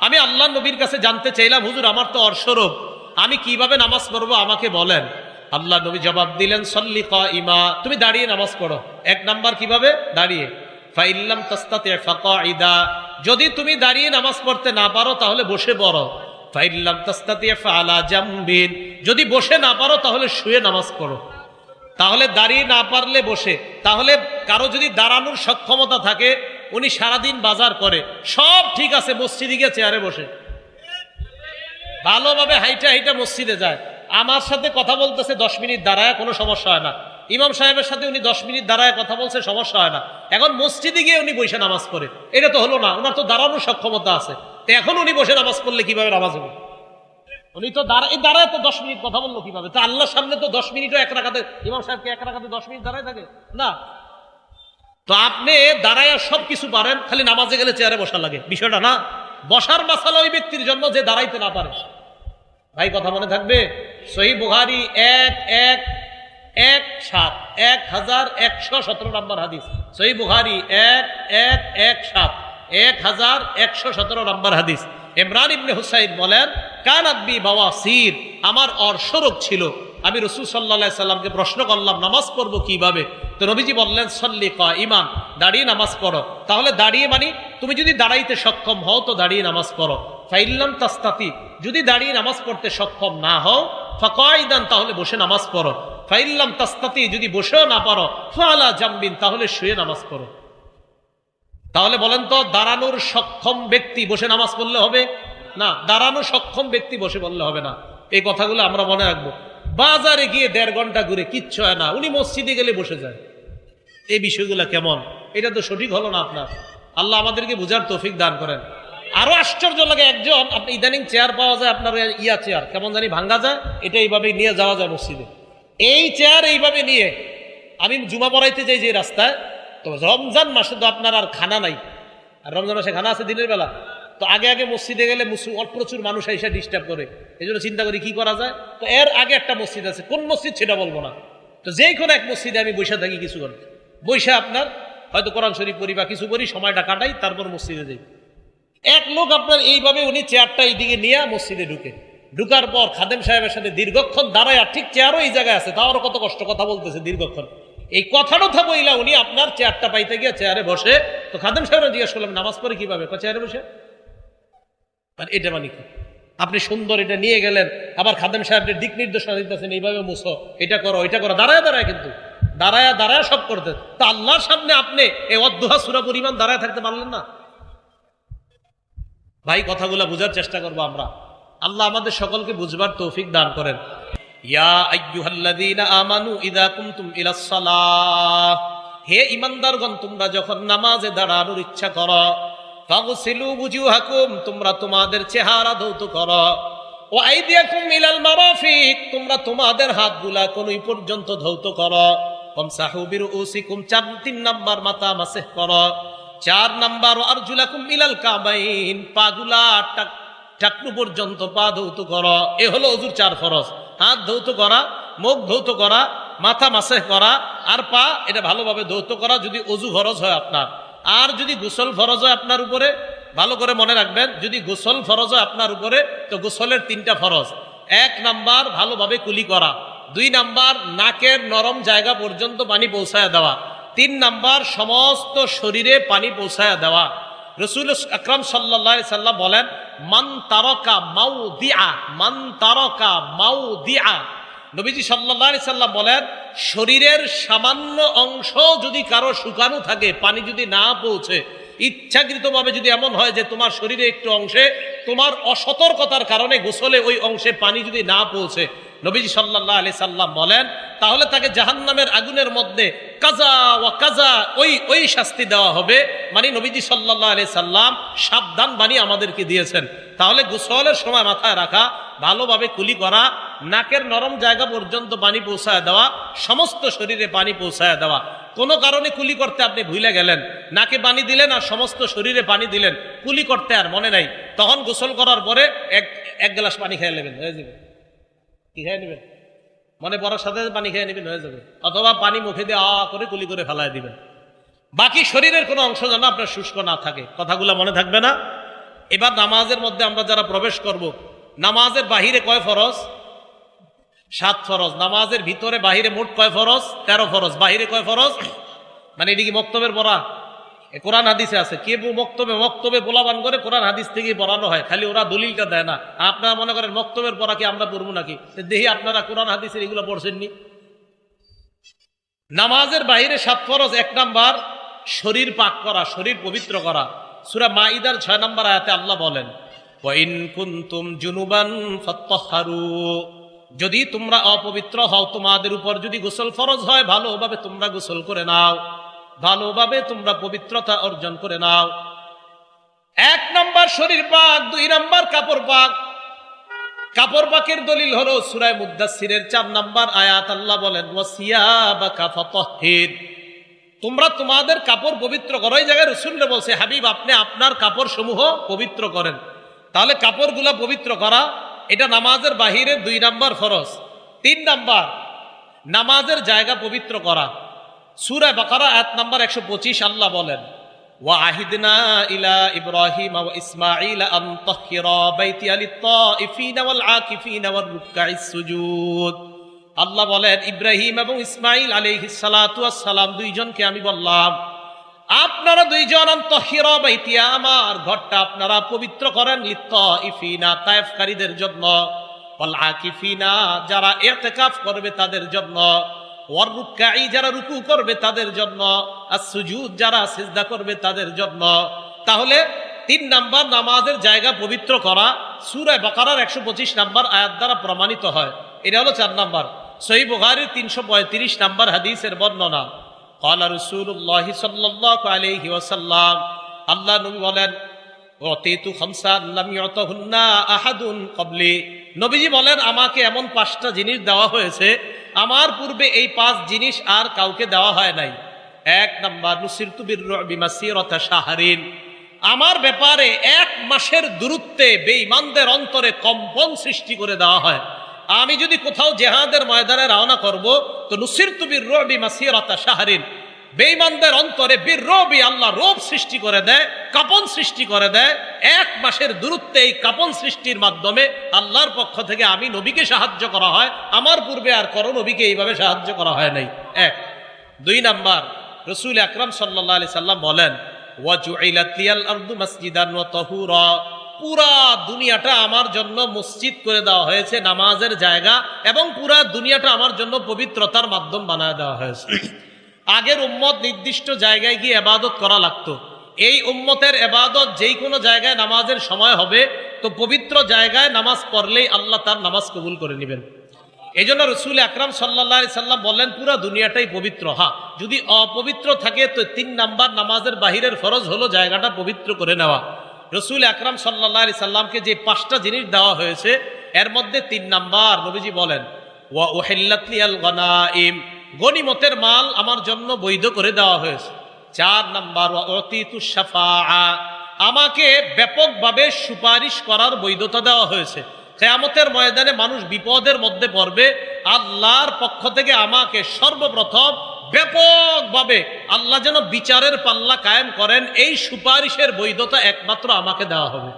আমি আল্লাহ নবীর কাছে জানতে চাইলাম, হুজুর, আমার তো অর্শরোগ আমি কীভাবে নামাজ পড়ব, আমাকে বলেন। আল্লাহ নবী জবাব দিলেন, সল্লি ইমা তুমি দাঁড়িয়ে নামাজ পড়ো। এক নাম্বার কীভাবে? দাঁড়িয়ে। ফাইল্লাম তাস্তাতে ফাকাইদা যদি তুমি দাঁড়িয়ে নামাজ পড়তে না পারো, তাহলে বসে পড়ো। ফাইল্লাম তাস্তাতে ফালা জামবিন। যদি বসে না পারো, তাহলে শুয়ে নামাজ পড়ো। তাহলে দাঁড়িয়ে না পারলে বসে। তাহলে কারও যদি দাঁড়ানোর সক্ষমতা থাকে, উনি সারাদিন বাজার করে। সব ঠিক আছে, মসজিদে গিয়ে চেয়ারে বসে। ভালোভাবে হাইটা হাইটা মসজিদে যায়। আমার সাথে কথা বলতেছে, দশ মিনিট দাঁড়ায়, কোনো সমস্যা হয় না। ইমাম সাহেবের সাথে উনি দশ মিনিট দাঁড়ায় কথা বলছে, সমস্যা হয় না। এখন মসজিদে গিয়ে উনি বসে নামাজ পড়ে। এটা তো হলো না ওনার তো দাঁড়ানোর সক্ষমতা আছে। এখন উনি বসে নামাজ পড়লে কীভাবে নামাজ হবে? উনি তো দাঁড়ায় দাঁড়ায় তো দশ মিনিট কথা বলল কীভাবে? তো আল্লাহর সামনে তো দশ মিনিটও এক রাখাতে ইমাম সাহেবকে এক রাখাতে দশ মিনিট দাঁড়ায় থাকে? না। তো আপনি দাঁড়ায় সব কিছু পারেন, খালি নামাজে গেলে চেয়ারে বসা লাগে। বিষয়টা না। বসার মাসালা ওই ব্যক্তির জন্য যে দাঁড়াইতে না পারে। ভাই, কথা মনে থাকবে? সহি বুহারি এক এক এক, সাত। এক হাজার একশো সতেরো নম্বর হাদিস। সহি বুহারি এক এক এক, সাত। এক হাজার একশো সতেরো নম্বর হাদিস। ইমরান ইবনে হুসাইন বলেন কান আব্বি বাবা সির আমার অর্শরোগ ছিল। আমি রসুল সাল্লা সাল্লামকে প্রশ্ন করলাম, নামাজ পড়ব কীভাবে? তো নবীজি বললেন, সল্লি কা ইমান দাঁড়িয়ে নামাজ পড়ো। তাহলে দাঁড়িয়ে মানি, তুমি যদি দাঁড়াইতে সক্ষম হও, তো দাঁড়িয়ে নামাজ পড়ো। ফাইল্লাম তাস্তাতি, যদি দাঁড়িয়ে নামাজ পড়তে সক্ষম না হও ফাকাইদান তাহলে বসে নামাজ পড়ো। ফাইল্লাম তাস্তাতি, যদি বসেও না পারো, ফালা জাম্বিন, তাহলে শুয়ে নামাজ পড়ো। তাহলে বলেন তো, দাঁড়ানোর সক্ষম ব্যক্তি বসে নামাজ পড়লে হবে? না, দাঁড়ানো সক্ষম ব্যক্তি বসে বললে হবে না। এই কথাগুলো আমরা মনে রাখব। বাজারে গিয়ে দেড় ঘণ্টা ঘুরে কিচ্ছু হয় না, উনি মসজিদে গেলে বসে যায়। এই বিষয়গুলো কেমন? এটা তো সঠিক হলো না আপনার। আল্লাহ আমাদেরকে বুঝার তৌফিক দান করেন। আরও আশ্চর্য লাগে একজন, আপনি ইদানিং চেয়ার পাওয়া যায়, আপনার ইয়া চেয়ার, কেমন জানি ভাঙ্গা যায়, এটা এইভাবে নিয়ে যাওয়া যায় মসজিদে। এই চেয়ার এইভাবে নিয়ে, আমি জুমা পড়াইতে যাই যে রাস্তায় তো রমজান মাসে তো আপনার আর খানা নাই। আর রমজান মাসে খানা আছে দিনের বেলা। তো আগে আগে মসজিদে গেলে প্রচুর মানুষ এসে ডিস্টার্ব করে। এই জন্য চিন্তা করি কি করা যায়? তো এর আগে একটা মসজিদ আছে। কোন মসজিদ সেটা বলব না। তো যে কোনো এক মসজিদে আমি বৈশা থাকি কিছু করে বৈশা আপনার হয়তো কোরআন শরীফ পড়ি বা কিছু করি সময়টা কাটাই, তারপর মসজিদে যাই। এক লোক আপনার এইভাবে উনি চেয়ারটা এইদিকে নিয়ে মসজিদে ঢুকে। ঢুকার পর খাদেম সাহেবের সাথে দীর্ঘক্ষণ দাঁড়ায় আর ঠিক চেয়ারও এই জায়গায় আছে, তাও কত কষ্ট কথা বলতেছে দীর্ঘক্ষণ। এই কথাটা থা বইলা উনি আপনার চেয়ারটা পাইতে গিয়ে চেয়ারে বসে, তো খাদেম সাহেব জিজ্ঞেস করলাম নামাজ পড়ে কীভাবে চেয়ারে বসে। এটা মানে কি? আপনি সুন্দর এটা নিয়ে গেলেন, আবার খাদেম সাহেবের দিক নির্দেশনা দিতেছেন, এইভাবে মুছো, এটা করো এটা করো। দাঁড়ায় দাঁড়ায় কিন্তু, দাঁড়ায় দাঁড়ায় সব করতে। তা আল্লাহর সামনে আপনি এই অধ্যহা সুরা পরিমাণ দাঁড়ায় থাকতে পারলেন না। ভাই, কথাগুলো বোঝার চেষ্টা করব আমরা। আল্লাহ আমাদের সকলকে বুঝবার তৌফিক দান করেন। ইয়া আমানু ইযা হে ইমানদারগণ তোমরা যখন নামাজে দাঁড়ানোর ইচ্ছা করো তোমরা তোমাদের চেহারা ও মারাফিক তোমরা তোমাদের পর্যন্ত ধৌত করো চার তিন নাম্বার মাথা চার নাম্বার পাগুলা টাক- টাকনু পর্যন্ত পা ধৌত করা এ হলো অজুর চার ফরজ হাত ধৌত করা, মুখ ধৌত করা, মাথা মাসে করা, আর পা, এটা ভালোভাবে ধৌত করা যদি অজু ফরজ হয় আপনার। আর যদি গোসল ফরজ হয় আপনার উপরে, ভালো করে মনে রাখবেন, যদি গোসল ফরজ হয় আপনার উপরে, তো গোসলের তিনটা ফরজ। এক নাম্বার, ভালোভাবে কুলি করা। দুই নাম্বার, নাকের নরম জায়গা পর্যন্ত পানি পৌঁছায় দেওয়া। তিন নাম্বার, সমস্ত শরীরে পানি পৌঁছায় দেওয়া। রসুল আকরাম সাল্লা সাল্লাম বলেন, মান তারকা মাউ দিয়া মান তারকা মাউ দিয়া নবীজি সাল্লাহ সাল্লাম বলেন, শরীরের সামান্য অংশ যদি কারও শুকানো থাকে, পানি যদি না পৌঁছে ইচ্ছাকৃতভাবে যদি এমন হয় যে তোমার শরীরে একটু অংশে তোমার অসতর্কতার কারণে গোসলে ওই অংশে পানি যদি না পৌঁছে, নবীজি সাল্লাহ আলি সাল্লাম বলেন, তাহলে তাকে জাহান্নামের আগুনের মধ্যে কাজা ও কাজা ওই ওই শাস্তি দেওয়া হবে। মানে নবীজি সাল্লাহ আলি সাল্লাম সাবধান বাণী আমাদেরকে দিয়েছেন। তাহলে গোসলের সময় মাথায় রাখা, ভালোভাবে কুলি করা, নাকের নরম জায়গা পর্যন্ত পানি পৌঁছায় দেওয়া, সমস্ত শরীরে পানি পৌঁছায় দেওয়া। কোনো কারণে কুলি করতে আপনি ভুলে গেলেন। নাকে পানি দিলেন আর সমস্ত শরীরে পানি দিলেন। কুলি করতে আর মনে নাই। তখন গোসল করার পরে এক এক গ্লাস পানি খেয়ে নেবেন, হয়ে যাবে। কি খেয়ে নেবেন? মনে পড়ার সাথে পানি খেয়ে নেবেন, হয়ে যাবে। অথবা পানি মুখে দিয়ে আ করে কুলি করে ফেলায় দিবেন। বাকি শরীরের কোনো অংশ যেন আপনার শুষ্ক না থাকে। কথাগুলো মনে থাকবে না? এবার নামাজের মধ্যে আমরা যারা প্রবেশ করব, নামাজের বাহিরে কয় ফরজ? সাত ফরজ। নামাজের ভিতরে বাহিরে মোট কয় ফরজ? তেরো ফরজ। বাহিরে কয় ফরজ? মানে এটি কি মক্তবের পড়া? কোরআন হাদিসে আছে। কে মক্তবে? মক্তবে বোলাবান করে কোরআন হাদিস থেকে পড়ানো হয়। খালি ওরা দলিলটা দেয় না। আপনারা মনে করেন মক্তবের পড়া কি আমরা পড়ব নাকি? দেখি আপনারা কোরআন হাদিসের এগুলো পড়ছেননি। নামাজের বাহিরে সাত ফরজ, এক নাম্বার শরীর পাক করা, শরীর পবিত্র করা। সুরা মাইদার ছয় নাম্বার আয়াতে আল্লাহ বলেন কুনতুম জুনুবান ফাত্তাহহারু যদি তোমরা অপবিত্র হও, তোমাদের উপর যদি গোসল ফরজ হয়, ভালোভাবে তোমরা গোসল করে নাও। ভালোভাবে তোমরা পবিত্রতা অর্জন করে নাও। এক নম্বর শরীর পাক, দুই নম্বর কাপড় পাক। কাপড় পাকের দলিল হলো সুরায় মুদাসিরের চার নাম্বার আয়াত। আল্লাহ বলেন তোমরা তোমাদের কাপড় পবিত্র করো। এই জায়গায় রসুল্লে বলছে, হাবিব, আপনি আপনার কাপড় সমূহ পবিত্র করেন। তাহলে কাপড়গুলা পবিত্র করা এটা নামাজের বাহিরে দুই নাম্বার ফরজ। তিন নাম্বার, নামাজের জায়গা পবিত্র করা। সুরায় বাকারা এক নাম্বার একশো পঁচিশ, আল্লাহ বলেন, ওয়া ইলা আল্লাহ বলেন, ইব্রাহিম এবং ইসমাইল আলাইহিস সালাম, দুইজনকে আমি বললাম আপনারা দুইজন আমার ঘরটা আপনারা পবিত্র করেন লিত্ত ইফিনা তায়েফকারীদের জন্য। আকিফিনা, যারা ইতিকাফ করবে তাদের জন্য। ওয়ার রুকআই যারা রুকু করবে তাদের জন্য। আর সুজুদ, যারা সিজদা করবে তাদের জন্য। তাহলে তিন নাম্বার, নামাজের জায়গা পবিত্র করা। সূরা বাকারার একশো পঁচিশ নাম্বার আয়াত দ্বারা প্রমাণিত হয়। এটা হলো চার নাম্বার। সহি বুখারীর তিনশো পঁয়ত্রিশ নাম্বার হাদিসের বর্ণনা। আল্লাহ বলেন আহাদুন বলেন, আমাকে এমন পাঁচটা জিনিস দেওয়া হয়েছে, আমার পূর্বে এই পাঁচ জিনিস আর কাউকে দেওয়া হয় নাই। এক নম্বর সাহারিন আমার ব্যাপারে এক মাসের দূরত্বে বেঈমানদের অন্তরে কম্পন সৃষ্টি করে দেওয়া হয়। আমি যদি কোথাও জেহাদের ময়দানে রওনা করব, তো নুসির তুবির রবি মাসিরতা শাহরিন। বেঈমানদের অন্তরে বীর রবি আল্লাহ রোব সৃষ্টি করে দেয়, কাপন সৃষ্টি করে দেয়। এক মাসের দূরত্বে এই কাপন সৃষ্টির মাধ্যমে আল্লাহর পক্ষ থেকে আমি নবীকে সাহায্য করা হয়। আমার পূর্বে আর করো নবীকে এইভাবে সাহায্য করা হয় নাই। এক। দুই নাম্বার, রসুল আকরাম সাল্লাহ আলি সাল্লাম বলেন ওয়াজুইলাতিয়াল আরদু মাসজিদান ওয়া তাহুরা। পুরা দুনিয়াটা আমার জন্য মসজিদ করে দেওয়া হয়েছে, নামাজের জায়গা, এবং পুরা দুনিয়াটা আমার জন্য পবিত্রতার মাধ্যম বানায় দেওয়া হয়েছে। আগের উম্মত নির্দিষ্ট জায়গায় গিয়ে এবাদত করা লাগতো। এই উম্মতের এবাদত যেই কোনো জায়গায় নামাজের সময় হবে, তো পবিত্র জায়গায় নামাজ পড়লেই আল্লাহ তার নামাজ কবুল করে নেবেন। এই জন্য রসুল আকরাম সাল্লা সাল্লাম বললেন, পুরা দুনিয়াটাই পবিত্র হ্যাঁ যদি অপবিত্র থাকে, তো তিন নাম্বার নামাজের বাহিরের ফরজ হলো জায়গাটা পবিত্র করে নেওয়া। রসুল আকরাম সাল্লাহ সাল্লামকে যে পাঁচটা জিনিস দেওয়া হয়েছে, এর মধ্যে তিন নাম্বার নবীজি বলেন গনিমতের মাল আমার জন্য বৈধ করে দেওয়া হয়েছে। চার নাম্বার আমাকে ব্যাপকভাবে সুপারিশ করার বৈধতা দেওয়া হয়েছে। কেয়ামতের ময়দানে মানুষ বিপদের মধ্যে পড়বে, আল্লাহর পক্ষ থেকে আমাকে সর্বপ্রথম ব্যাপকভাবে আল্লাহ যেন বিচারের পাল্লা কায়েম করেন, এই সুপারিশের বৈধতা একমাত্র আমাকে দেওয়া হবে।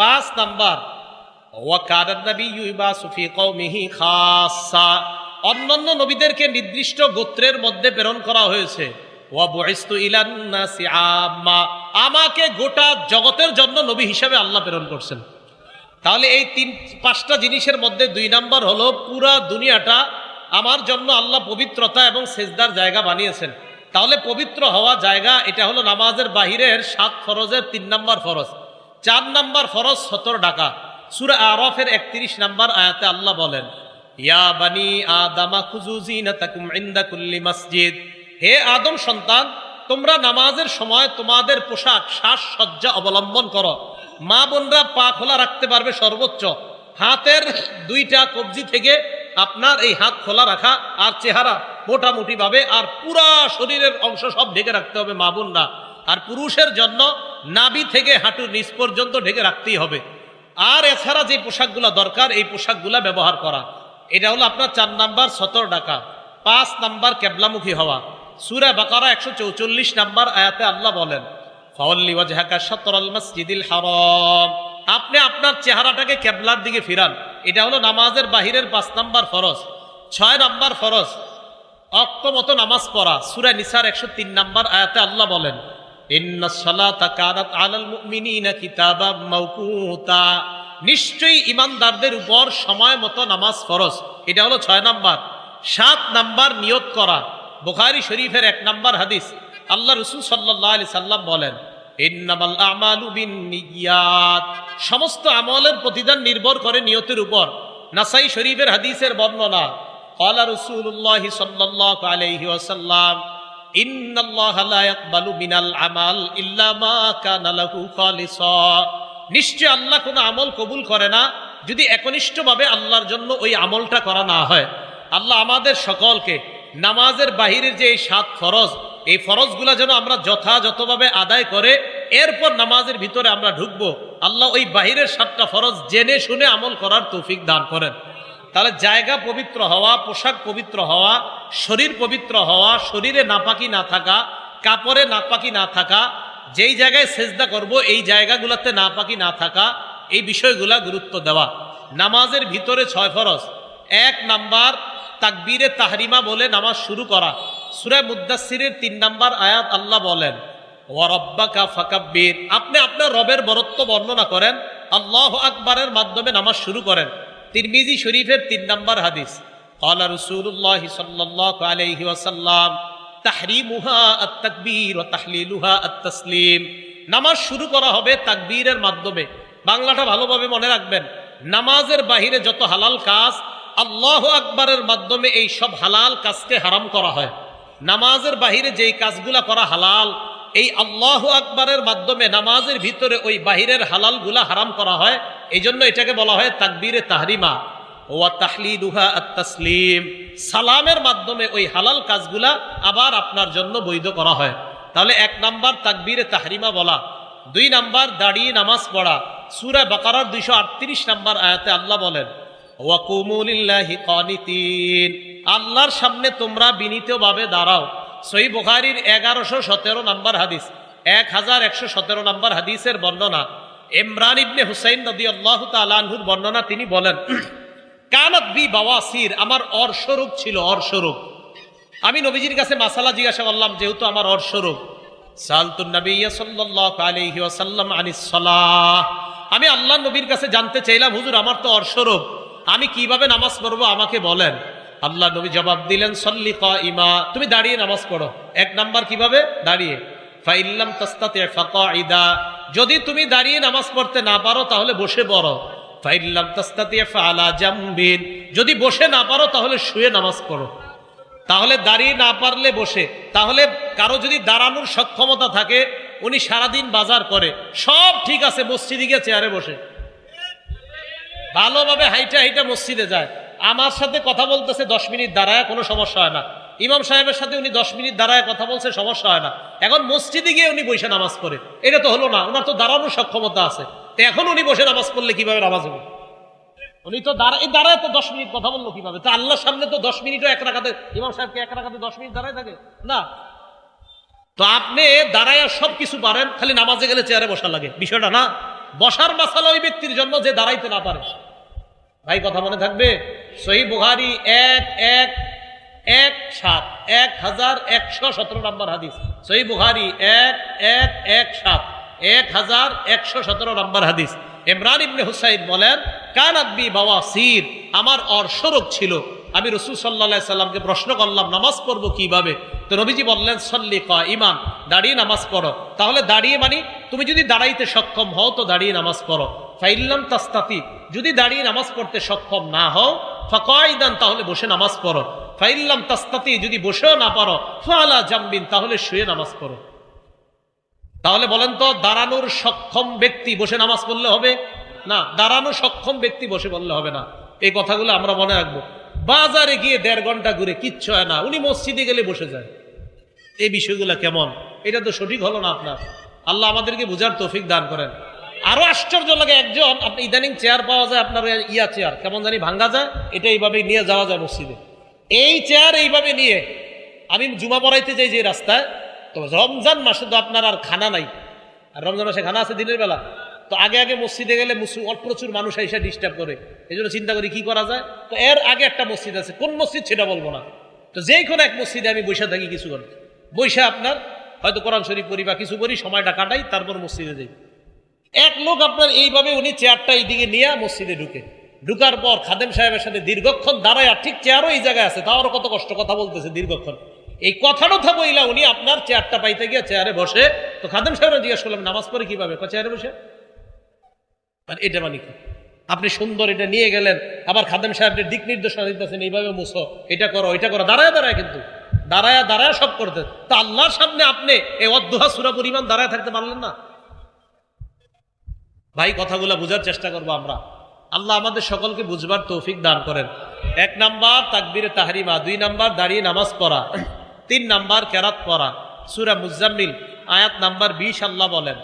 পাঁচ নাম্বার অন্যান্য নবীদেরকে নির্দিষ্ট গোত্রের মধ্যে প্রেরণ করা হয়েছে। আমাকে গোটা জগতের জন্য নবী হিসেবে আল্লাহ প্রেরণ করছেন। তাহলে এই তিন, পাঁচটা জিনিসের মধ্যে দুই নাম্বার হলো, পুরা দুনিয়াটা আমার জন্য আল্লাহ পবিত্রতা এবং সেজদার জায়গা বানিয়েছেন। তাহলে পবিত্র হওয়া জায়গা, এটা হলো নামাজের বাহিরের সাত ফরজের তিন নম্বর ফরজ। চার নাম্বার ফরজ সতর ডাকা। সুরা আরফের একত্রিশ নম্বর আয়াতে আল্লাহ বলেন, ইয়া বানি আদামা খুজুজিনাতাকুম ইনদা কুল্লি মসজিদ। হে আদম সন্তান, তোমরা নামাজের সময় তোমাদের পোশাক সাজসজ্জা অবলম্বন করো। মা বোনরা পা খোলা রাখতে পারবে সর্বোচ্চ। হাতের দুইটা কবজি থেকে আপনার এই হাত খোলা রাখা আর চেহারা মোটামুটি ভাবে আর পুরা শরীরের অংশ সব ঢেকে রাখতে হবে মা বোনরা। আর পুরুষের জন্য নাবি থেকে হাঁটুর নিচ পর্যন্ত ঢেকে রাখতেই হবে। আর এছাড়া যে পোশাকগুলা দরকার, এই পোশাকগুলা ব্যবহার করা। এটা হলো আপনার চার নাম্বার সতর ডাকা, পাঁচ নাম্বার ক্যাবলামুখী হওয়া। সুরা বাকারা একশো চৌচল্লিশ নাম্বার আয়াতে আল্লাহ বলেন আপনি আপনার চেহারাটাকে ক্যাবলার দিকে ফিরান। এটা হলো নামাজের বাহিরের পাঁচ নাম্বার ফরজ, ছয় নাম্বার ফরজ। অক্তমত নামাজ পড়া, সুরা নিসার একশো তিন নাম্বার আয়াতে আল্লাহ বলেন নিশ্চয়ই ইমানদারদের উপর সময় মতো নামাজ ফরজ, এটা হলো ছয় নাম্বার। সাত নাম্বার নিয়ত করা, বোখারি শরীফের এক নাম্বার হাদিস, আল্লাহ রসুল সাল্লাহ আলি সাল্লাম বলেন সমস্ত আমলের প্রতিদান নির্ভর করে নিয়তের উপর। নাসাই শরীফের হাদিসের বর্ণনা কলা রসুল্লাহ সাল্লাহ আলহি আসাল্লাম নিশ্চয় আল্লাহ কোনো আমল কবুল করে না যদি একনিষ্ঠভাবে আল্লাহর জন্য ওই আমলটা করা না হয়। আল্লাহ আমাদের সকলকে নামাজের বাহিরের যে এই সাত ফরজ এই ফরজগুলা যেন আমরা যথাযথভাবে আদায় করে, এরপর নামাজের ভিতরে আমরা ঢুকবো। আল্লাহ ওই বাহিরের সাতটা ফরজ জেনে শুনে আমল করার তৌফিক দান করেন। তাহলে জায়গা পবিত্র হওয়া, পোশাক পবিত্র হওয়া, শরীর পবিত্র হওয়া, শরীরে নাপাকি না থাকা, কাপড়ে নাপাকি না থাকা, যেই জায়গায় সেজদা করব, এই জায়গাগুলোতে নাপাকি না থাকা, এই বিষয়গুলা গুরুত্ব দেওয়া। নামাজের ভিতরে ছয় ফরজ। এক নাম্বার, তাকবীরে তাহরিমা বলে নামাজ শুরু করা। সুরায় মুদাসিরের তিন নাম্বার আয়াত আল্লাহ বলেন ওয়ারব্বাকা ফাকাব্বির আপনি আপনার রবের বরত্ব বর্ণনা করেন আল্লাহ আকবারের মাধ্যমে নামাজ শুরু করেন তিরমিজি শরীফের তিন নম্বর হাদিস قال رسول الله صلى الله عليه وسلم তাহরিমুহা আত-তাকবীর ওয়া তাহলিলুহা আত-তাসলিম নামাজ শুরু করা হবে তাকবীরের মাধ্যমে বাংলাটা ভালোভাবে মনে রাখবেন নামাজের বাহিরে যত হালাল কাজ আল্লাহ আকবারের মাধ্যমে এই সব হালাল কাজকে হারাম করা হয় নামাজের বাহিরে যেই কাজগুলা করা হালাল, এই আল্লাহ আকবরের মাধ্যমে নামাজের ভিতরে ওই বাহিরের হালালগুলা হারাম করা হয় এই জন্য এটাকে বলা হয় তাকবীরে তাহরিমা। ওয়া তাহলিদুহা আত-তাসলিম। সালামের মাধ্যমে ওই হালাল কাজগুলা আবার আপনার জন্য বৈধ করা হয়। তাহলে এক নাম্বার তাকবীরে তাহরিমা বলা, দুই নাম্বার দাঁড়িয়ে নামাজ পড়া। সূরা বাকারার দুইশো আটত্রিশ নাম্বার আয়াতে আল্লাহ বলেন ওয়াকুমুলিল্লাহি কানিতিন। আল্লাহর সামনে তোমরা বিনীতভাবে দাঁড়াও। সই বুখারির এগারোশো সতেরো নম্বর হাদিস এক হাজার একশো সতেরো নম্বর হাদিসের বর্ণনা। ইমরান ইবনে হুসাইন নদী আল্লাহ তালানহুর বর্ণনা তিনি বলেন, কানত বি বাওয়াসির, আমার অর্শরূপ ছিল অর্শরূপ। আমি নবীজির কাছে মাসালা জিজ্ঞাসা করলাম, যেহেতু আমার অর্শরূপ। আমি আল্লাহ নবীর কাছে জানতে চাইলাম, হুজুর, আমার তো অর্শরূপ। আমি কীভাবে নামাজ পড়ব, আমাকে বলেন। আল্লাহ নবী জবাব দিলেন, সল্লি ইমা তুমি দাঁড়িয়ে নামাজ পড়ো। এক নাম্বার কীভাবে? দাঁড়িয়ে। ফাইল্লাম তাস্তাতে ফাকাইদা যদি তুমি দাঁড়িয়ে নামাজ পড়তে না পারো, তাহলে বসে পড়ো। ফাইল্লাম তাস্তাতে ফালা জামবিন। যদি বসে না পারো, তাহলে শুয়ে নামাজ পড়ো। তাহলে দাঁড়িয়ে না পারলে বসে। তাহলে কারও যদি দাঁড়ানোর সক্ষমতা থাকে, উনি সারাদিন বাজার করে। সব ঠিক আছে, মসজিদে গিয়ে চেয়ারে বসে। ভালোভাবে হাইটা হাইটা মসজিদে যায়। আমার সাথে কথা বলতেছে দশ মিনিট দাঁড়ায়, কোনো সমস্যা হয় না। ইমাম সাহেবের সাথে উনি দশ মিনিট দাঁড়ায় কথা বলছে, সমস্যা হয় না। এখন মসজিদে গিয়ে উনি বসে নামাজ পড়ে। এটা তো হলো না, ওনার তো দাঁড়ানোর সক্ষমতা আছে। তো এখন উনি বসে নামাজ পড়লে কীভাবে নামাজ হবে? উনি তো দাঁড়ায় দাঁড়ায় তো দশ মিনিট কথা বলল কীভাবে? তো আল্লাহর সামনে তো দশ মিনিটও এক রাখাতে ইমাম সাহেবকে এক রাখাতে দশ মিনিট দাঁড়ায় থাকে? না। তো আপনি দাঁড়ায় সব কিছু পারেন, খালি নামাজে গেলে চেয়ারে বসা লাগে। বিষয়টা না। বসার মাসালা ওই ব্যক্তির জন্য যে দাঁড়াইতে না পারে। ভাই, কথা মনে থাকবে? সহি বুহারি এক এক এক, সাত, এক হাজার একশো সতেরো নম্বর হাদিস। সহি বুহারি এক এক এক, সাত, এক হাজার একশো সতেরো নম্বর হাদিস। ইমরান ইবনে হুসাইন বলেন কান আদবি বাবা সির আমার অর্শরোগ ছিল। আমি রসুল সাল্লা সাল্লামকে প্রশ্ন করলাম, নামাজ পড়ব কীভাবে? তো নবীজি বললেন, সল্লি ক ইমান দাঁড়িয়ে নামাজ পড়ো। তাহলে দাঁড়িয়ে মানি, তুমি যদি দাঁড়াইতে সক্ষম হও, তো দাঁড়িয়ে নামাজ পড়ো। ফাইল্লাম তাস্তাতি যদি দাঁড়িয়ে নামাজ পড়তে সক্ষম না হও, ফাকাইদান, তাহলে বসে নামাজ পড়ো। ফাইল্লাম তাস্তাতি, যদি বসেও না পারো, ফালা জাম্বিন, তাহলে শুয়ে নামাজ পড়ো। তাহলে বলেন তো, দাঁড়ানোর সক্ষম ব্যক্তি বসে নামাজ পড়লে হবে? না, দাঁড়ানো সক্ষম ব্যক্তি বসে বললে হবে না। এই কথাগুলো আমরা মনে রাখব। বাজারে গিয়ে দেড় ঘণ্টা ঘুরে কিচ্ছু হয় না। উনি মসজিদে গেলে বসে যায়। এই বিষয়গুলো কেমন? এটা তো সঠিক হলো না আপনার। আল্লাহ আমাদেরকে বুঝার তৌফিক দান করেন। আরও আশ্চর্য লাগে একজন, আপনি ইদানিং চেয়ার পাওয়া যায়, আপনার ইয়া চেয়ার কেমন জানি ভাঙ্গা যায়, এটা এইভাবে নিয়ে যাওয়া যায় মসজিদে। এই চেয়ার এইভাবে নিয়ে, আমি জুমা পড়াইতে যাই যে রাস্তায়, তো রমজান মাসে তো আপনার আর খানা নাই। আর রমজান মাসে খানা আছে দিনের বেলা। তো আগে আগে মসজিদে গেলে প্রচুর মানুষ এসে ডিস্টার্ব করে। এই জন্য চিন্তা করি কি করা যায়? তো এর আগে একটা মসজিদ আছে, কোন মসজিদ সেটা বলব না। তো যেই কোনো এক মসজিদে আমি বৈশা থাকি কিছু করে বৈশা আপনার, হয়তো কোরআন শরীফ পড়ি বা কিছু করি সময়টা কাটাই, তারপর মসজিদে যাই। এক লোক আপনার এইভাবে উনি চেয়ারটা এইদিকে নিয়ে মসজিদে ঢুকে। ঢুকার পর খাদেম সাহেবের সাথে দীর্ঘক্ষণ দাঁড়ায় আর ঠিক চেয়ারও এই জায়গায় আছে, তাও কত কষ্ট কথা বলতেছে দীর্ঘক্ষণ। এই কথাটা কথা বইলা উনি আপনার চেয়ারটা পাইতে গিয়ে চেয়ারে বসে, তো খাদেম সাহেব জিজ্ঞেস করলাম নামাজ পড়ে কীভাবে চেয়ারে বসে। মানে এটা মানে কি? আপনি সুন্দর এটা নিয়ে গেলেন, আবার খাদেম সাহেবের দিক নির্দেশনা দিতেছেন, এইভাবে মুছো, এটা করো এটা করো। দাঁড়ায় দাঁড়ায় কিন্তু, দাঁড়ায় দাঁড়ায় সব করতেন। তা আল্লাহর সামনে আপনি এই অধ্যহা সুরা পরিমাণ দাঁড়ায় থাকতে পারলেন না? ভাই, কথাগুলো বোঝার চেষ্টা করব আমরা। আল্লাহ আমাদের সকলকে বুঝবার তৌফিক দান করেন। এক নাম্বার তাকবিরে তাহরিমা, দুই নাম্বার দাঁড়িয়ে নামাজ পড়া, তিন নাম্বার কেরাত পড়া। সুরা মুজাম্মিল, আয়াত নাম্বার বিশ আল্লাহ বলেন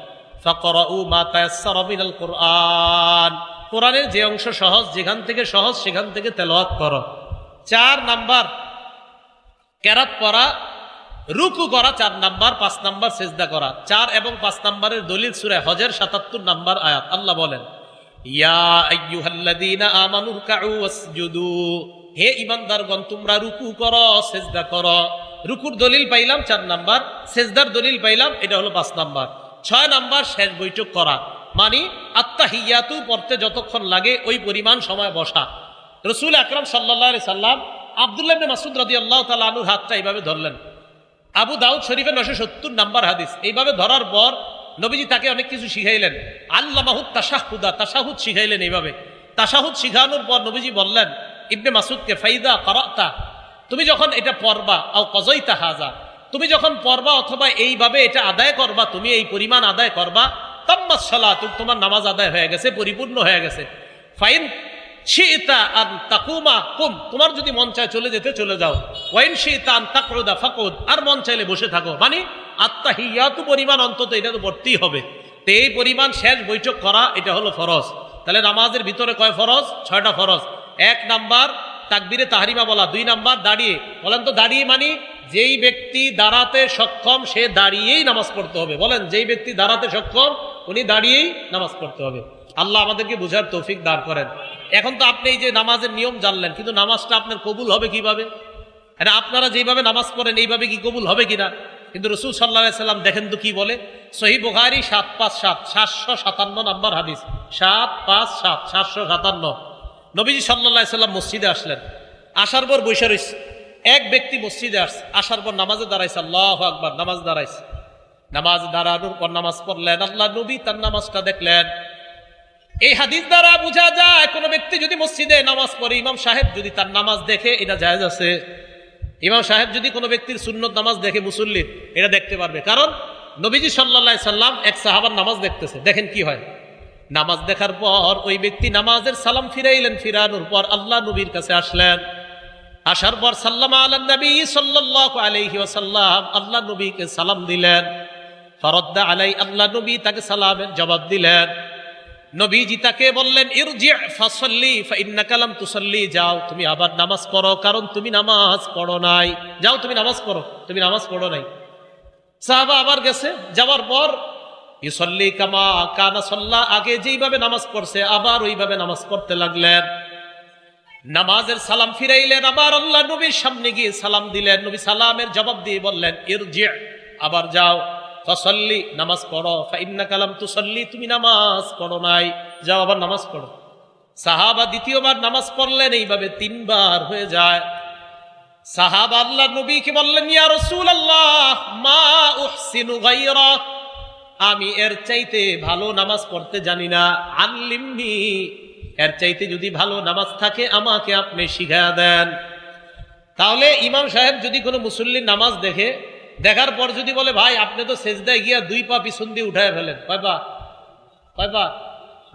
মিনাল কোরআন। কোরআনের যে অংশ সহজ, যেখান থেকে সহজ, সেখান থেকে তেলাওয়াত করো। চার নাম্বার কেরাত পড়া রুকু করা চার নাম্বার, পাঁচ নাম্বার সেজদা করা। চার এবং পাঁচ নাম্বারের দলিল সুরে হজের সাতাত্তর নাম্বার আয়াত। আল্লাহ বলেন হে ঈমানদারগণ, তোমরা রুকু করো, সেজদা করো। রুকুর দলিল পাইলাম চার নাম্বার, সেজদার দলিল পাইলাম, এটা হলো পাঁচ নাম্বার। ছয় নাম্বার, শেষ বৈঠক করা। মানে আত্মাহিয়াতু পড়তে যতক্ষণ লাগে, ওই পরিমাণ সময় বসা। রসুল আকরাম সাল্লাহ সাল্লাম আবদুল্লাহ মাসুদ রাদিয়াল্লাহু তাআলা আনুর হাতটা এইভাবে ধরলেন। আবু দাউদ শরীফের নশো সত্তর নাম্বার হাদিস। এইভাবে ধরার পর নবীজি তাকে অনেক কিছু শিখাইলেন। আল্লাহ মাহুদ তাসাহুদা তাসাহুদ শিখাইলেন এইভাবে। তাসাহুদ শিখানোর পর নবীজি বললেন, ইবনে মাসুদকে ফাইদা করাতা, তুমি যখন এটা পড়বা, আও কজইতা হাজা তুমি যখন পড়বা অথবা এইভাবে এটা আদায় করবা, তুমি এই পরিমাণ আদায় করবা, তাম্মাস সালা তোমার নামাজ আদায় হয়ে গেছে, পরিপূর্ণ হয়ে গেছে। ফাইন শিতা আন তাকুমা কুম। তোমার যদি মন চায় চলে যেতে, চলে যাও। ওয়াইন শিতা আন তাকরুদা ফাকুদ। আর মন চাইলে বসে থাকো। মানে আত্মাহিয়াতু পরিমাণ অন্তত এটা তো পড়তেই হবে। তো এই পরিমাণ শেষ বৈঠক করা, এটা হলো ফরজ। তাহলে নামাজের ভিতরে কয় ফরজ? ছয়টা ফরজ। এক নাম্বার, তাকবিরে তাহারিমা বলা। দুই নাম্বার, দাঁড়িয়ে। বলেন তো দাঁড়িয়ে মানি যেই ব্যক্তি দাঁড়াতে সক্ষম, সে দাঁড়িয়েই নামাজ পড়তে হবে। বলেন, যেই ব্যক্তি দাঁড়াতে সক্ষম, উনি দাঁড়িয়েই নামাজ পড়তে হবে। আল্লাহ আমাদেরকে বুঝার তৌফিক দান করেন। এখন তো আপনি এই যে নামাজের নিয়ম জানলেন, কিন্তু নামাজটা আপনার কবুল হবে কীভাবে? এটা আপনারা যেভাবে নামাজ পড়েন, এইভাবে কি কবুল হবে কিনা? কিন্তু রসুল সাল্লাহ সাল্লাম দেখেন তো কি বলে? সহি বুখারি সাত পাঁচ সাত, সাতশো সাতান্ন নাম্বার হাদিস। সাত পাঁচ সাত, সাতশো সাতান্ন। নবীজি সাল্লাহ সাল্লাম মসজিদে আসলেন। আসার পর বৈশা রয়েছে এক ব্যক্তি মসজিদে আসছে। আসার পর নামাজে দাঁড়াইছে। আল্লাহ আকবার, নামাজ দাঁড়াইছে। নামাজ দাঁড়ানোর পর নামাজ পড়লেন। আল্লাহ নবী তার নামাজটা দেখলেন। এই হাদিস দ্বারা বোঝা যায়, কোনো ব্যক্তি যদি মসজিদে নামাজ পড়ে, ইমাম সাহেব যদি তার নামাজ দেখে, এটা জায়েজ আছে। ইমাম সাহেব যদি কোনো ব্যক্তির সুন্নত নামাজ দেখে মুসল্লির এটা দেখতে পারবে। কারণ নবীজি সাল্লা সাল্লাম এক সাহাবার নামাজ দেখতেছে। দেখেন কি হয়? নামাজ দেখার পর ওই ব্যক্তি নামাজের সালাম ফিরাইলেন, ফিরানোর পর আল্লাহ নবীর কাছে আসলেন। আসার পর সাল্লাম আল্লাহ নবী সাল্লাহ আলহি আল্লাহ নবীকে সালাম দিলেন। ফরদ্দা আলাই, আল্লাহ নবী তাকে সালামের জবাব দিলেন। নবীজি তাকে বললেন, ইরজি তুসল্লি, যাও, তুমি আবার নামাজ পড়ো, কারণ তুমি নামাজ পড়ো নাই। যাও, তুমি নামাজ পড়ো, তুমি নামাজ পড়ো নাই। সাহাবা আবার গেছে, যাওয়ার পর ইসল্লি কামা কানা সল্লা আগে যেইভাবে নামাজ পড়ছে, আবার ওইভাবে নামাজ পড়তে লাগলেন। নামাজের সালাম ফিরাইলেন, আবার আল্লাহ নবীর সামনে গিয়ে সালাম দিলেন, নবী সালামের জবাব দিয়ে বললেন, ইরজি, আবার যাও। ফসল্লি, নামাজ পড়ো। ফাইন্না কালাম তুসল্লি, তুমি নামাজ পড়ো নাই। যাও আবার নামাজ পড়ো। সাহাবা দ্বিতীয়বার নামাজ পড়লেন, এইভাবে তিনবার হয়ে যায়। সাহাবা আল্লাহ নবীকে বললেন, ইয়া রসুল আল্লাহ মা উহসিনু গায়রা, আমি এর চাইতে ভালো নামাজ পড়তে জানি না। আল্লিমনি, এর চাইতে যদি ভালো নামাজ থাকে, আমাকে আপনি শিখা দেন। তাহলে ইমাম সাহেব যদি কোনো মুসল্লির নামাজ দেখে দেখার পর যদি বলে, ভাই, আপনি তো সেজদায় গিয়া দুই পা পিছন দিয়ে উঠায় ফেলেন। কয় পা? কয় পা?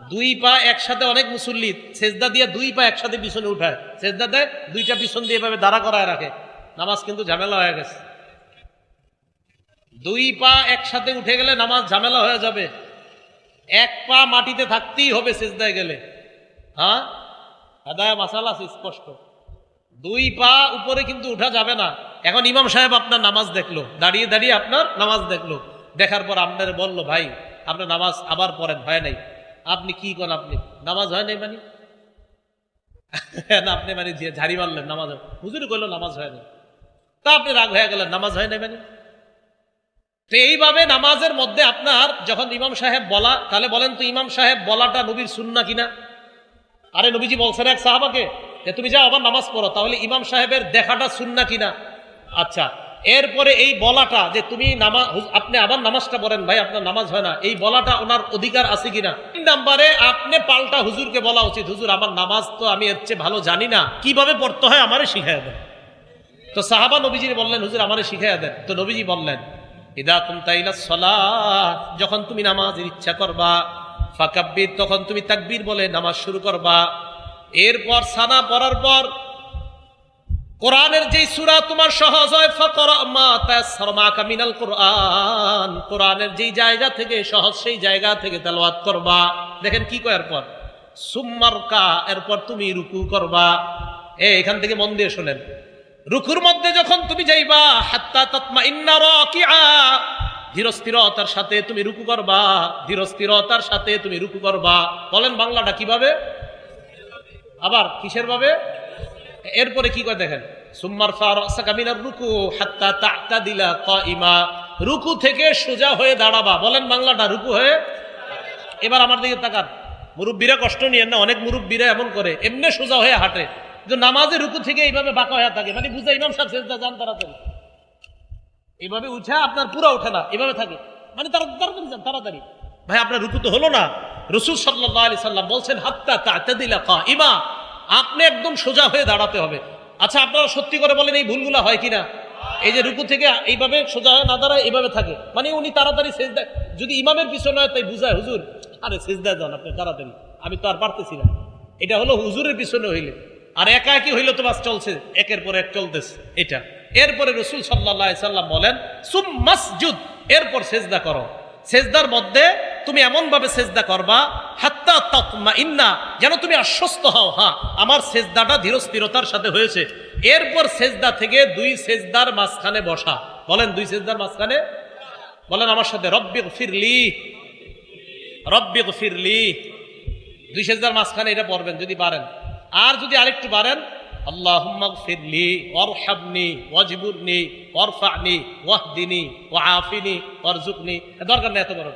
দুই পা একসাথে অনেক মুসল্লি সেজদা দিয়ে দুই পা একসাথে পিছনে উঠায়। সেজদা দেয় দুইটা পিছন দিয়ে এভাবে দাঁড়া করায় রাখে। নামাজ কিন্তু ঝামেলা হয়ে গেছে। দুই পা একসাথে উঠে গেলে নামাজ ঝামেলা হয়ে যাবে। এক পা মাটিতে থাকতেই হবে সেজদায় গেলে। হ্যাঁ? আদায় মাসালা আছে, স্পষ্ট। দুই পা উপরে কিন্তু উঠা যাবে না। এখন ইমাম সাহেব আপনার নামাজ দেখল। দাঁড়িয়ে দাঁড়িয়ে আপনার নামাজ দেখল। দেখার পর আপনার বলল, ভাই, আপনার নামাজ আবার পড়েন, হয় নাই। আপনি কি করেন আপনি? নামাজ হয় নাই মানে? না, আপনি মানে ঝাড়ি মারলেন, নামাজ। হুজুর কইলো, নামাজ হয় নাই। তা আপনি রাগ হয়ে গেলেন, নামাজ হয় নাই মানে? তো এইভাবে নামাজের মধ্যে আপনার যখন ইমাম সাহেব বলা, তাহলে বলেন তো ইমাম সাহেব বলাটা নবীর শুন সুন্না কিনা? আরে নবীজি বলছেন এক সাহাবাকে যে তুমি যাও আবার নামাজ পড়ো, তাহলে ইমাম সাহেবের দেখাটা সুন্না কিনা? আচ্ছা এরপরে এই বলাটা যে তুমি নামাজ আপনি আবার নামাজটা পড়েন, ভাই, আপনার নামাজ হয় না, এই বলাটা ওনার অধিকার আছে কিনা? তিন নাম্বারে, আপনি পাল্টা হুজুরকে বলা উচিত, হুজুর, আমার নামাজ তো আমি এর চেয়ে ভালো জানি না, কীভাবে পড়তে হয় আমারে শিখাই দেন? তো সাহাবা নবীজি বললেন, হুজুর, আমারে শিখাই দেন। তো নবীজি বললেন, ইদা কুমতাইলা সলা, যখন তুমি নামাজের ইচ্ছা করবা, ফাকাব্বির, তখন তুমি তাকবীর বলে নামাজ শুরু করবা। এরপর সানা পড়ার পর কোরআনের যেই সুরা তোমার সহজ হয়, ফাকরা মা তায়াসসার মাকা মিনাল কোরআন। কোরআনের যেই জায়গা থেকে, সহজ সেই জায়গা থেকে তেলাওয়াত করবা। দেখেন কি কয় এরপর? সুম্মারকা এরপর তুমি রুকু করবা। এ, এখান থেকে মন দিয়ে শোনেন। রুকুর মধ্যে যখন তুমি যাইবা, হাত্তা তাতমা ইন্না ধীরস্থিরতার সাথে তুমি রুকু করবা, ধীরস্থিরতার সাথে তুমি রুকু করবা। বলেন বাংলাটা কীভাবে? আবার কিসের ভাবে এরপরে কি করে দেখেন? সুম্মার ফারাসাকামিনার রুকু হাত্তা তা'তাদিলা কাইমা। রুকু থেকে সোজা হয়ে দাঁড়াবা। বলেন বাংলাটা, রুকু হয়ে? এবার আমার দিকে তাকান। মুরব্বীরা কষ্ট নিয়েন না, অনেক মুরব্বীরা এমন করে। এমনি সোজা হয়ে হাঁটে। কিন্তু নামাজে রুকু থেকে এইভাবে বাঁকা হয়ে থাকে। মানে বুঝা, ইমাম সাহেব সেজদা যান তাড়াতাড়ি। এইভাবে উঠে আপনার পুরা ওঠে না। এভাবে থাকে। মানে তারা তাড়াতাড়ি যান, তাড়াতাড়ি। ভাই, আপনার রুকু তো হলো না। রসুল সাল্লাম বলছেন, হাত্তা তা'তাদিলা কাইমা আপনি একদম সোজা হয়ে দাঁড়াতে হবে। আচ্ছা আপনারা সত্যি করে বলেন, এই ভুলগুলো হয় কিনা? এই যে রুকু থেকে এইভাবে সোজা না দাঁড়ায় এইভাবে থাকে। মানে উনি তাড়াতাড়ি দেয় যদি ইমামের পিছনে হয় তাই বুঝায়, হুজুর, আরে দেয় যান আপনি তাড়াতাড়ি আমি তো আর পারতেছি না। এটা হলো হুজুরের পিছনে হইলে। আর একা একই হইলে তো বাস চলছে, একের পর এক চলতেছে এটা। এরপরে রসুল সাল্লাহ সাল্লাম বলেন সুম মাসজুদ এরপর সেজদা করো। সেজদার মধ্যে তুমি এমন ভাবে সেজদা করবা, হাত্তা তাকমা ইন্না যেন তুমি আশ্বস্ত হও হ্যাঁ আমার সেজদাটা ধীরস্থিরতার সাথে হয়েছে। এরপর সেজদা থেকে দুই সেজদার মাঝখানে বসা। বলেন দুই সেজদার মাঝখানে? বলেন আমার সাথে রব্বিক ফিরলি রব্বিক ফিরলি দুই সেজদার মাঝখানে এটা পড়বেন, যদি পারেন। আর যদি আরেকটু পারেন, আল্লাহুম্মা ফিরলি ওয়ারহামনি, ওয়াজবুরনি, ওয়ারফানি, ওয়াহদিনি, ওয়াআফিনি ওয়ারজুকনি দরকার নেই, এত বড়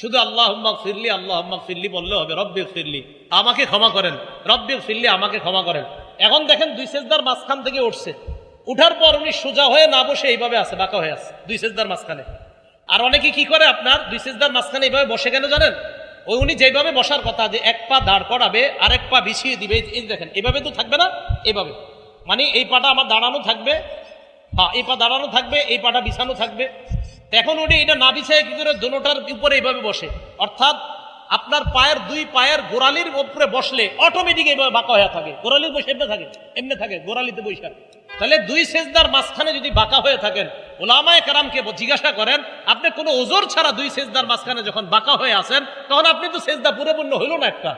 শুধু আল্লাহুম্মা ফিরলি আল্লাহুম্মা ফিরলি বললে হবে, রব্বি ফিরলি আমাকে ক্ষমা করেন। রব্বি ফিরলি আমাকে ক্ষমা করেন। এখন দেখেন দুই সেজদার মাঝখান থেকে উঠছে। উঠার পর উনি সোজা হয়ে না বসে এইভাবে আছে, বাঁকা হয়ে আছে, দুই সেজদার মাঝখানে। আর অনেকে কি করে আপনার, দুই সেজদার মাঝখানে এইভাবে বসে কেন জানেন? ওই উনি যেভাবে বসার কথা যে এক পা দাঁড় করাবে আর এক পা বিছিয়ে দিবে, এই- দেখেন, এভাবে তো থাকবে না? এভাবে। মানে এই পাটা আমার দাঁড়ানো থাকবে হ্যাঁ এই পা দাঁড়ানো থাকবে, এই পাটা বিছানো থাকবে। এখন উনি এটা না বিছায় কি করে দোনোটার উপরে এইভাবে বসে? অর্থাৎ আপনার পায়ের দুই পায়ের গোড়ালির উপরে বসলে অটোমেটিক এইভাবে বাঁকা হয়ে থাকে। গোড়ালির বসে এমনি থাকে এমনি থাকে, গোড়ালিতে বৈশাখ। তাহলে দুই সেজদার মাঝখানে যদি বাঁকা হয়ে থাকেন, ওলামায় কারামকে জিজ্ঞাসা করেন, আপনি কোনো ওজোর ছাড়া দুই সেজদার মাঝখানে যখন বাঁকা হয়ে আসেন তখন আপনি তো সেজদা পুরোপূর্ণ হইল না একটা।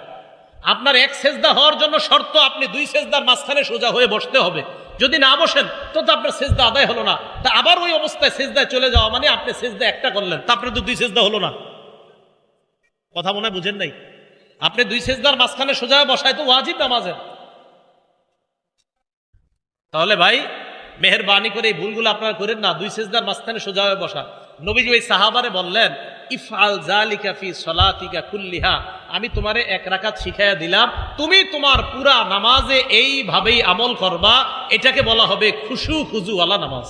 আপনার এক সেজদা হওয়ার জন্য শর্ত, আপনি দুই সেজদার মাঝখানে সোজা হয়ে বসতে হবে। যদি না বসেন, তো তো আপনার সেজদা আদায় হলো না। তা আবার ওই অবস্থায় সেজদায় চলে যাওয়া মানে আপনি সেজদা একটা করলেন, তা আপনার তো দুই সেজদা হলো না। কথা মনে বুঝেন নাই? আপনি দুই সেজদার মাঝখানে সোজা বসায় তো ওয়াজিব নামাজের। তাহলে ভাই, মেহরবানি করে এই ভুলগুলো আপনারা করেন না, দুই সেজদার মাঝখানে সোজা হয়ে বসা। নবীজি ওই সাহাবারে বললেন ইফআল জালিকা ফি সলাতিকা কুল্লিহা। আমি তোমারে এক রাকাত শিখাইয়া দিলাম, তুমি তোমার পুরা নামাজে এইভাবেই আমল করবা, এটাকে বলা হবে খুশু খুজু নামাজ।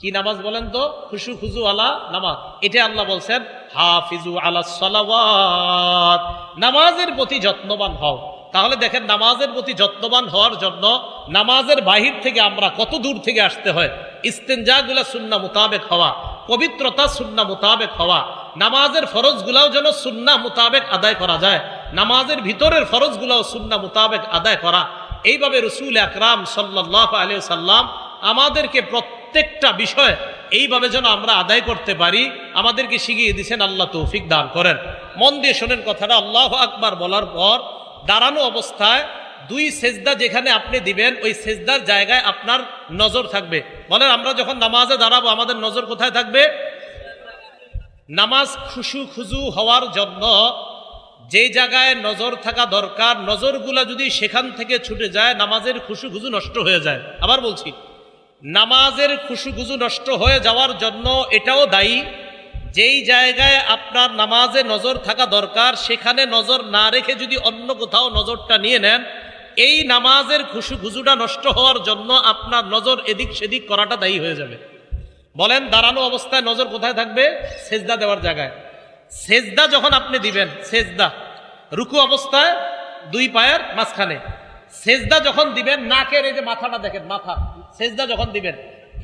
কি নামাজ বলেন তো? খুশু খুজু আলা নামাজ। এটা আল্লাহ বলছেন, হাফিজু আলা সালাওয়াত। নামাজের প্রতি যত্নবান হও। তাহলে দেখেন, নামাজের প্রতি যত্নবান হওয়ার জন্য নামাজের বাহির থেকে আমরা কত দূর থেকে আসতে হয়? ইস্তেঞ্জাগুলা সুন্না মোতাবেক হওয়া। পবিত্রতা সুন্না মোতাবেক হওয়া। নামাজের ফরজগুলাও যেন সুন্না মোতাবেক আদায় করা যায়। নামাজের ভিতরের ফরজগুলাও সুন্না মোতাবেক আদায় করা। এইভাবে রসুল আকরাম সাল্লাহ আলিয়া সাল্লাম আমাদেরকে প্রত্যেকটা বিষয় এইভাবে যেন আমরা আদায় করতে পারি, আমাদেরকে শিখিয়ে দিয়েছেন, আল্লাহ তৌফিক দান করেন। মন দিয়ে শোনেন কথাটা, আল্লাহ আকবার বলার পর দাঁড়ানো অবস্থায় দুই সেজদা যেখানে আপনি দিবেন, ওই সেজদার জায়গায় আপনার নজর থাকবে। বলেন, আমরা যখন নামাজে দাঁড়াবো, আমাদের নজর কোথায় থাকবে? নামাজ খুশু খুজু হওয়ার জন্য যে জায়গায় নজর থাকা দরকার, নজরগুলা যদি সেখান থেকে ছুটে যায়, নামাজের খুশু খুজু নষ্ট হয়ে যায়। আবার বলছি, নামাজের খুশু খুজু নষ্ট হয়ে যাওয়ার জন্য এটাও দায়ী, যেই জায়গায় আপনার নামাজে নজর থাকা দরকার, সেখানে নজর না রেখে যদি অন্য কোথাও নজরটা নিয়ে নেন এই নামাজের খুশু খুজুটা নষ্ট হওয়ার জন্য আপনার নজর এদিক সেদিক করাটা দায়ী হয়ে যাবে। বলেন, দাঁড়ানো অবস্থায় নজর কোথায় থাকবে? সেজদা দেওয়ার জায়গায়। সেজদা যখন আপনি দিবেন, সেজদা, রুকু অবস্থায় দুই পায়ের মাঝখানে। সেজদা যখন দিবেন, নাকের এই যে মাথাটা দেখেন, মাথা, সেজদা যখন দিবেন,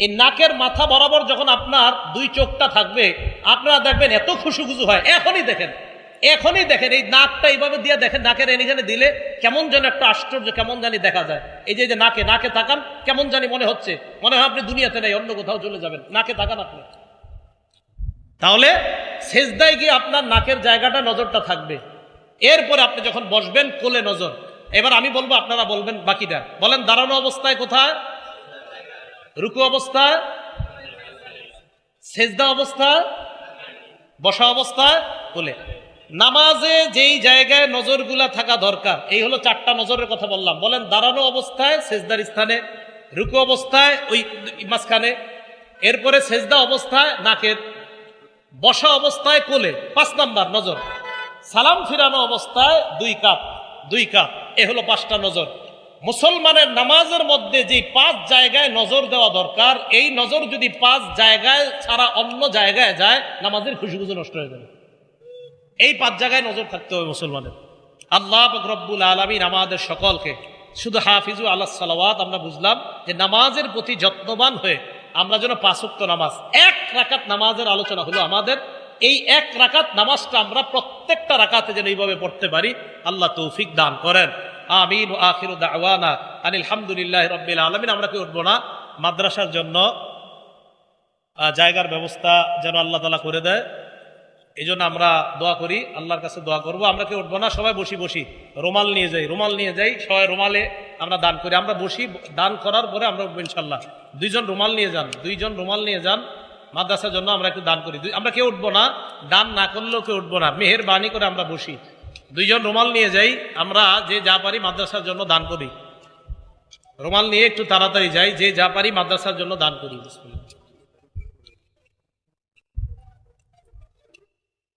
এই নাকের মাথা বরাবর যখন আপনার দুই চোখটা থাকবে, আপনারা দেখবেন এত খুশু খুশু হয়, এখনই দেখেন। এখনই দেখেন, এই নাকটা এইভাবে দিয়ে দেখেন, নাকের এখানে দিলে কেমন যেন একটা আশ্চর্য, কেমন জানি দেখা যায়। এই যে নাকে নাকে তাকান, কেমন জানি মনে হচ্ছে, মনে হয় আপনি দুনিয়াতে নেই, অন্য কোথাও চলে যাবেন। নাকে তাকান আপনি। তাহলে সেজদায় গিয়ে আপনার নাকের জায়গাটা নজরটা থাকবে। এরপরে আপনি যখন বসবেন, কোলে নজর। এবার আমি বলব, আপনারা বলবেন বাকিটা। বলেন, দাঁড়ানো অবস্থায় কোথায়? রুকু অবস্থায়? সেজদা অবস্থা বসা অবস্থায়? কোলে। নামাজে যেই জায়গায় নজরগুলা থাকা দরকার, এই হলো চারটা নজরের কথা বললাম। বলেন, দাঁড়ানো অবস্থায় সেজদার স্থানে, রুকু অবস্থায় ওই মাঝখানে, এরপরে সেজদা অবস্থায় নাকের, বসা অবস্থায় কোলে, পাঁচ নাম্বার নজর। সালাম ফিরানো অবস্থায় দুই কাপ দুই কাপ, এ হলো পাঁচটা নজর। মুসলমানের নামাজের মধ্যে যে পাঁচ জায়গায় নজর দেওয়া দরকার, এই নজর যদি পাঁচ জায়গায় ছাড়া অন্য জায়গায় যায়, নামাজের খুশি খুশি নষ্ট হয়ে যাবে। এই পাঁচ জায়গায় নজর থাকতে হবে মুসলমানের। আল্লাহ রব্বুল আলমিন আমাদের সকলকে, শুধু হাফিজু আল্লাহ সালাওয়াত আমরা বুঝলাম যে নামাজের প্রতি যত্নবান হয়ে আমরা যেন পাঁচক্ত নামাজ, এক রাকাত নামাজের আলোচনা হলো আমাদের। এই এক রাকাত নামাজটা আমরা প্রত্যেকটা রাকাতে যেন এইভাবে পড়তে পারি, আল্লাহ তৌফিক দান করেন। আমিন ও আখির দাওয়ানা আনিল হামদুলিল্লাহ রব্বিল আলমিন। আমরা কি উঠবো না? মাদ্রাসার জন্য জায়গার ব্যবস্থা যেন আল্লাহ তালা করে দেয়। এই আমরা দোয়া করি, আল্লাহর কাছে দোয়া করব। আমরা কেউ উঠবো না? সবাই বসি বসি। রুমাল নিয়ে যাই, রুমাল নিয়ে যাই, সবাই রুমালে আমরা দান করি। আমরা বসি, দান করার পরে আমরা উঠবো ইনশাল্লাহ। দুইজন রুমাল নিয়ে যান, দুইজন রুমাল নিয়ে যান, মাদ্রাসার জন্য আমরা একটু দান করি। আমরা কেউ উঠবো না। দান না করলেও কেউ উঠবো না। মেহেরবানি করে আমরা বসি। দুইজন রুমাল নিয়ে যাই, আমরা যে যা পারি মাদ্রাসার জন্য দান করি। রুমাল নিয়ে একটু তাড়াতাড়ি যাই, যে যা পারি মাদ্রাসার জন্য দান করি।